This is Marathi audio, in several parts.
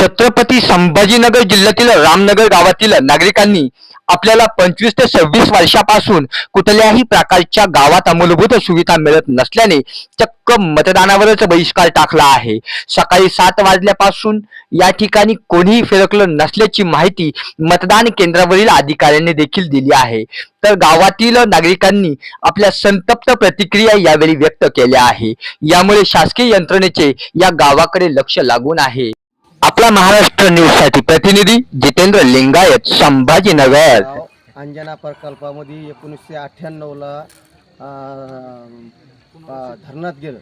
छत्रपती संभाजीनगर जिल्ह्यातील रामनगर गावातील नागरिकांनी आपल्याला पंचवीस ते सव्वीस वर्षापासून कुठल्याही प्रकारच्या गावात मूलभूत सुविधा मिळत नसल्याने चक्क मतदानावरच बहिष्कार टाकला आहे. सकाळी सात वाजल्यापासून या ठिकाणी कोणीही फिरकलं नसल्याची माहिती मतदान केंद्रावरील अधिकाऱ्यांनी देखील दिली आहे. तर गावातील नागरिकांनी आपल्या संतप्त प्रतिक्रिया यावेळी व्यक्त केल्या आहे. यामुळे शासकीय यंत्रणेचे या गावाकडे लक्ष लागून आहे. आपला महाराष्ट्र न्यूजसाठी प्रतिनिधी जितेंद्र लिंगायत संभाजीनगर गाव अंजना प्रकल्पामध्ये एकोणीसशे अठ्ठ्याण्णवला धरणात गेलं.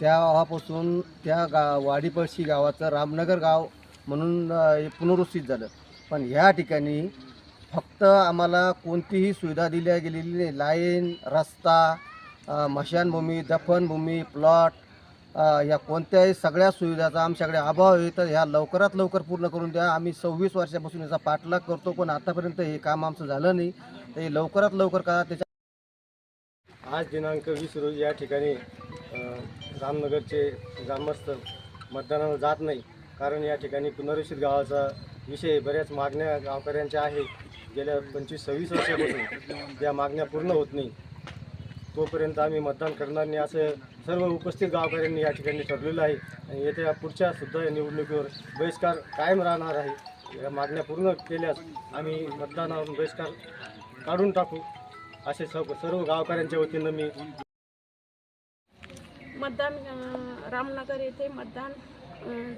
तेव्हापासून त्या गा वाडीपळशी गावाचं रामनगर गाव म्हणून हे पुनरुस्थित झालं. पण ह्या ठिकाणी फक्त आम्हाला कोणतीही सुविधा दिल्या गेलेली नाही. लाईन रस्ता मशानभूमी दफनभूमी प्लॉट या कोणत्याही सगळ्या सुविधाचा आमच्याकडे अभाव आहे तर ह्या लवकरात लवकर पूर्ण करून द्या. आम्ही सव्वीस वर्षापासून याचा पाठलाग करतो पण आतापर्यंत हे काम आमचं झालं नाही. तर हे लवकरात लवकर करा त्याच्या आज दिनांक वीस रोजी या ठिकाणी रामनगरचे ग्रामस्थ मतदानाला जात नाही. कारण या ठिकाणी पुनर्वसित गावाचा विषय बऱ्याच मागण्या गावकऱ्यांच्या आहे. गेल्या पंचवीस सव्वीस वर्षापासून त्या मागण्या पूर्ण होत नाही. तोपर्यंत आम्ही मतदान करणार नाही. असं सर्व उपस्थित गावकऱ्यांनी या ठिकाणी ठरलेलं आहे. आणि येत्या पुढच्या सुद्धा या निवडणुकीवर बहिष्कार कायम राहणार आहे. या मागण्या पूर्ण केल्यास आम्ही मतदानावरून बहिष्कार काढून टाकू. असे सर्व सर्व गावकऱ्यांच्या वतीनं मी मतदान रामनगर येथे मतदान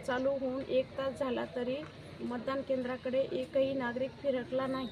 चालू होऊन एक तास झाला तरी मतदान केंद्राकडे एकही नागरिक फिरकला नाही.